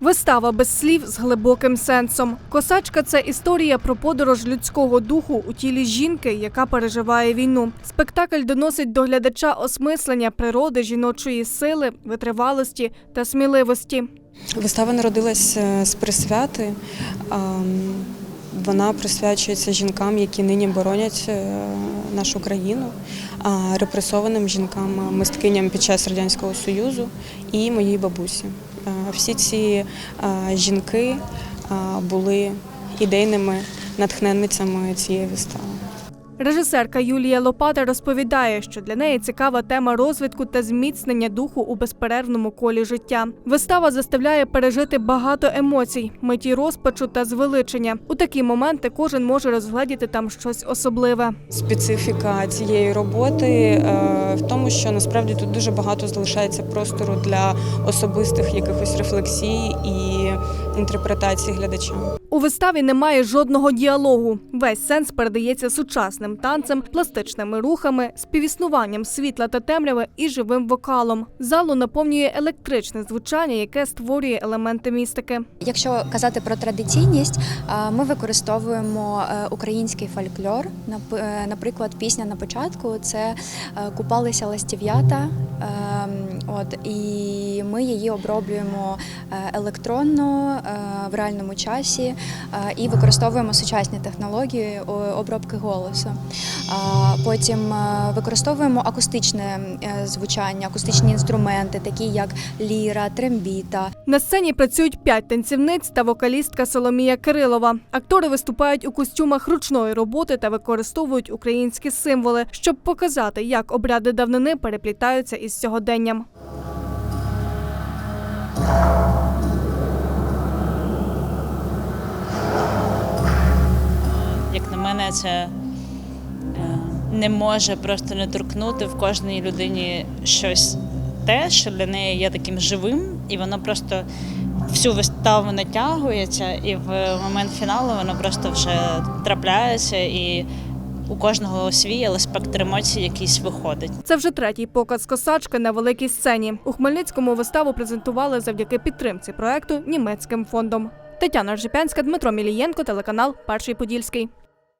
Вистава без слів з глибоким сенсом. Косачка це історія про подорож людського духу у тілі жінки, яка переживає війну. Спектакль доносить до глядача осмислення природи жіночої сили, витривалості та сміливості. Вистава народилась е, з присвяти. Вона присвячується жінкам, які нині боронять е, нашу країну, репресованим жінкам, мисткиням під час радянського союзу і моїй бабусі. Е, Всі ці е, жінки е, були ідейними натхненницями цієї вистави. Режисерка Юлія Лопата розповідає, що для неї цікава тема розвитку та зміцнення духу у безперервному колі життя. Вистава заставляє пережити багато емоцій, миті розпачу та звеличення. У такі моменти кожен може розгледіти там щось особливе. Специфіка цієї роботи е, в тому, що насправді тут дуже багато залишається простору для особистих якихось рефлексій і інтерпретацій глядача. У виставі немає жодного діалогу. Весь сенс передається сучасним танцем, пластичними рухами, співіснуванням світла та темряви і живим вокалом. Залу наповнює електричне звучання, яке створює елементи містики. Якщо казати про традиційність, ми використовуємо е, український фольклор. Е, Наприклад, пісня на початку це е, купалися ластів'ята. ем, От і ми її оброблюємо електронно в реальному часі і використовуємо сучасні технології обробки голосу. Потім е, використовуємо акустичне е, звучання, акустичні інструменти, такі як ліра, трембіта. На сцені працюють п'ять танцівниць та вокалістка Соломія Кирилова. Актори виступають у костюмах ручної роботи та використовують українські символи, щоб показати, як обряди давнини переплітаються із сьогоденням. Мене, це е, не може просто не торкнути в кожній людині щось те, що для неї є таким живим, і воно просто всю виставу натягується, і в момент фіналу воно просто вже трапляється, і у кожного свій, але спектр емоцій якийсь виходить. Це вже третій показ косачки на великій сцені. У Хмельницькому виставу презентували завдяки підтримці проекту німецьким фондом. Тетяна Ржепянська, Дмитро Мілієнко, телеканал Перший Подільський.